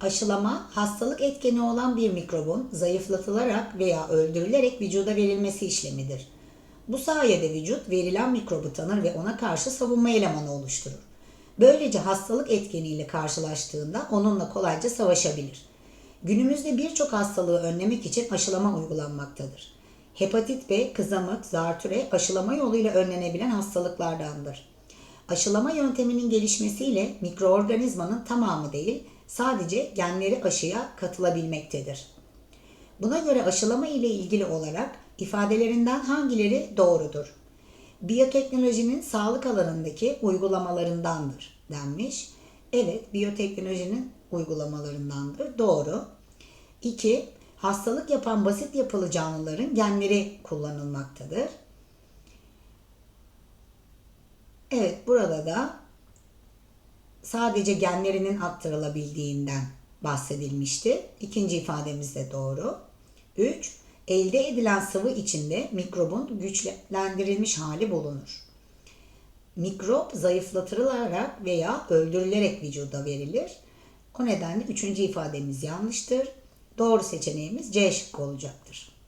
Aşılama, hastalık etkeni olan bir mikrobun zayıflatılarak veya öldürülerek vücuda verilmesi işlemidir. Bu sayede vücut verilen mikrobu tanır ve ona karşı savunma elemanı oluşturur. Böylece hastalık etkeniyle karşılaştığında onunla kolayca savaşabilir. Günümüzde birçok hastalığı önlemek için aşılama uygulanmaktadır. Hepatit B, kızamık, zatüre aşılama yoluyla önlenebilen hastalıklardandır. Aşılama yönteminin gelişmesiyle mikroorganizmanın tamamı değil, sadece genleri aşıya katılabilmektedir. Buna göre aşılama ile ilgili olarak ifadelerinden hangileri doğrudur? Biyoteknolojinin sağlık alanındaki uygulamalarındandır denmiş. Evet, biyoteknolojinin uygulamalarındandır. Doğru. 2. Hastalık yapan basit yapılı canlıların genleri kullanılmaktadır. Evet, burada da sadece genlerinin aktarılabildiğinden bahsedilmişti. İkinci ifademiz de doğru. 3. Elde edilen sıvı içinde mikrobun güçlendirilmiş hali bulunur. Mikrop zayıflatılarak veya öldürülerek vücuda verilir. O nedenle üçüncü ifademiz yanlıştır. Doğru seçeneğimiz C şıkkı olacaktır.